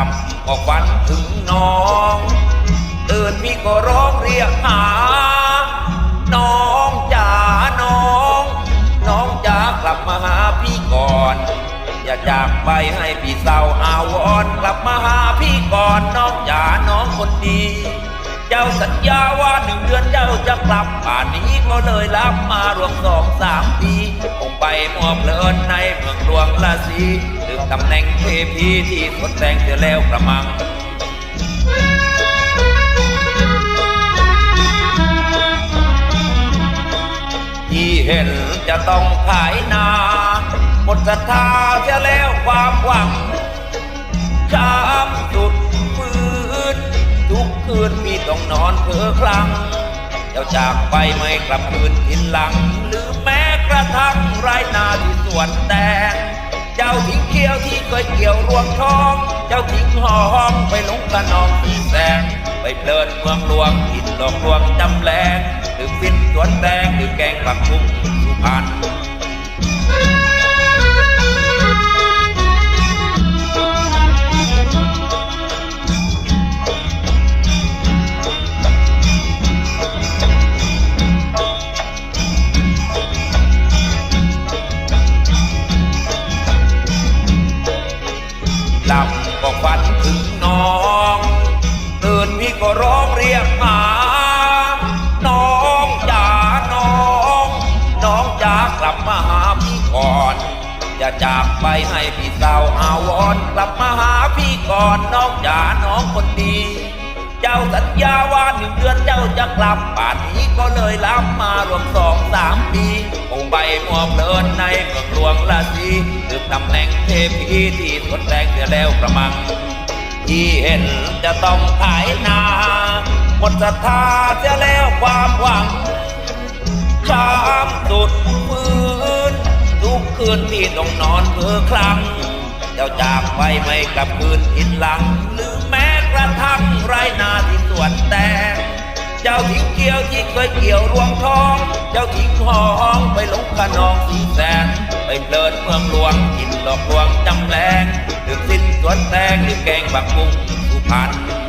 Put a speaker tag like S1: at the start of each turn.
S1: าก็ฝันถึงน้องตื่นพี่ก็ร้องเรียกหา น้องจ๋าน้อง น้องจ๋ากลับมาหาพี่ก่อน อย่าจากไปให้พี่เศร้าอาวอนกลับมาหาพี่ก่อนน้องจ๋าน้องคนดีเจ้าสัญญาว่าหนึ่งเดือนเจ้าจะกลับป่านนี้ก็เลยรับมารวมสองสามปีคงไปมัวเพลินในเมืองหลวงละสี ตำแหน่งเทพีที่ทดแทงเสียแล้วกระมังที่เห็นจะต้องขายนาหมดศรัทธาเสียแล้วความหวังช้ำสุดฟืนทุกคืนพี่ต้องนอนเพ้อครั้งเจ้าจากไปไม่กลับคืนทินหลัง หรือแม้กระทั่งไรนาที่สวนแตงเจ้าทิ้ง เที่ยวที่เคยเกี่ยวรวงทอง เจ้าทิ้งห่อห้องไปหลงกระนองที่แสง ไปเพลินเมืองหลวงหินหลอกลวงจำแรงหรือฟินสวนแดงหรือแกงปักทุ่งสุพรรณ ก็ร้องเรียกหา น้องจ๋าน้อง น้องจ๋ากลับมาหาพี่ก่อนอย่าจากไปให้พี่เศร้าอาวรกลับมาหาพี่ก่อนน้องจ๋าน้องคนดี เจ้าสัญญาว่าหนึ่งเดือนเจ้าจะกลับป่านนี้ก็เลยรับมารวมสองสามปีคงไปมัวเพลินในเมืองหลวงละสีถึงตำแหน่งเทพีที่ทดแรงเสียแล้วกระมัง ที่เห็นจะต้องขายนาหมดศรัทธาเสียแล้วความหวังช้ำสุดฟืนทุกคืนพี่ต้องนอนเพื่อครั้ง เจ้าจากไปไม่กลับคืนทินหลัง หรือแม้กระทั่งไรนาที่สวนแตงเจ้าทิ้งเกี่ยวที่เคยเกี่ยวรวงทอง เจ้าทิ้งห้องไปหลงขนองสีแสนไปเพลินเมืองหลวงกินหลอกลวงจำแรงหรือสิ้น แกงบักบุ้งผู้พัน